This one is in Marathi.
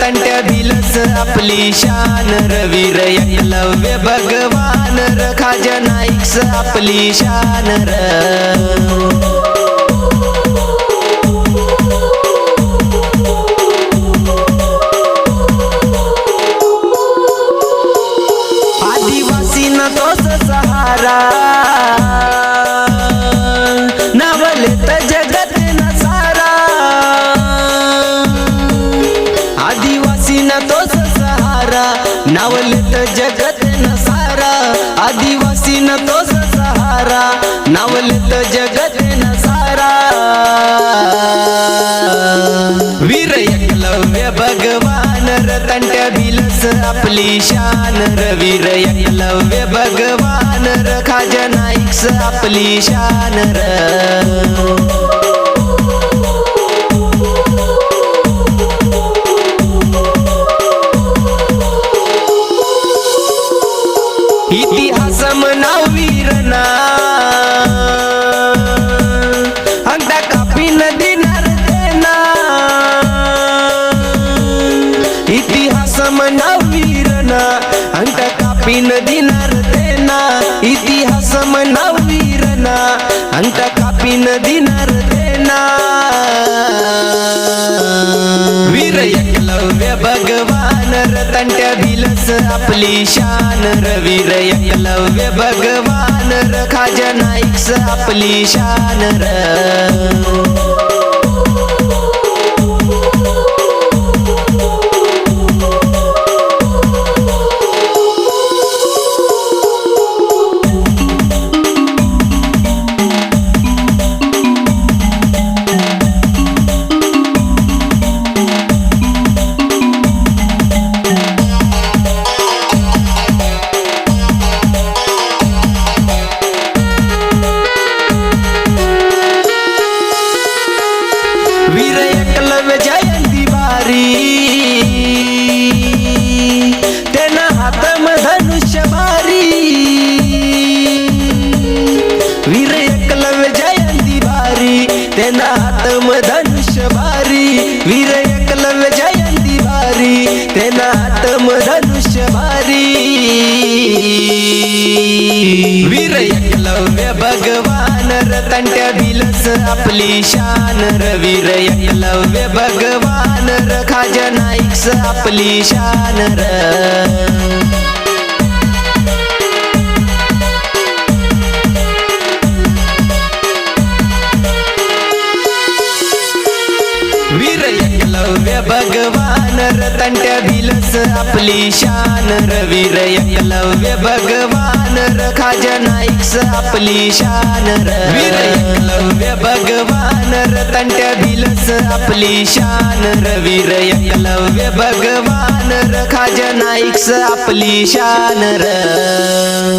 तंट्या भिलस आपली शान. रवीर एकलव्य भगवान र खाजा नाईकस आपली शान र. आदिवासी न तोच सहारा. नावले जगत न सारा आदिवासी न तोच सहारा. नावले जगत न सारा वीर एकलव्य भगवान रतंट्या भिलस आपली शान. रवीर एकलव्य भगवान र खाजा आपली शान. र ಇತಿಹಾಸ ನಾವು ವೀರನ. ಅಂತ ಕಪಿನ ದಿನ ಇತಿಹಾಸ ನಾವು ವೀರನ. ಅಂತ ಕಪಿನ ದಿನ ಇತಿಹಾಸ ನಾವು ವೀರನ. ಅಂತ ಕಪಿನ ದಿನ ವೀರ ಭಗವಾನರ ತಂಡ वीर आपली शान रवीर एकलव्य भगवान र खाजा नाईकस आपली शान र वीर एकलव्य जयंती बारी तेना हातम धनुष्य बारी वीर एकलव्य जयंती बारी तेना हातम धनुष्य बारी वीर एकलव्य भगवान रतंट्या बिलस आपली शान. र वीर भगवान र खाजा नाईकस आपली शान. र एकलव्य भगवान रतंट्या भिलस आपली शान. रवीर एकलव्य भगवान र नाईक्स आपली शान. रवीर एकलव्य भगवान रतंट्या भिलस आपली शान. रवीर एकलव्य भगवान र नाईक्स आपली शान. र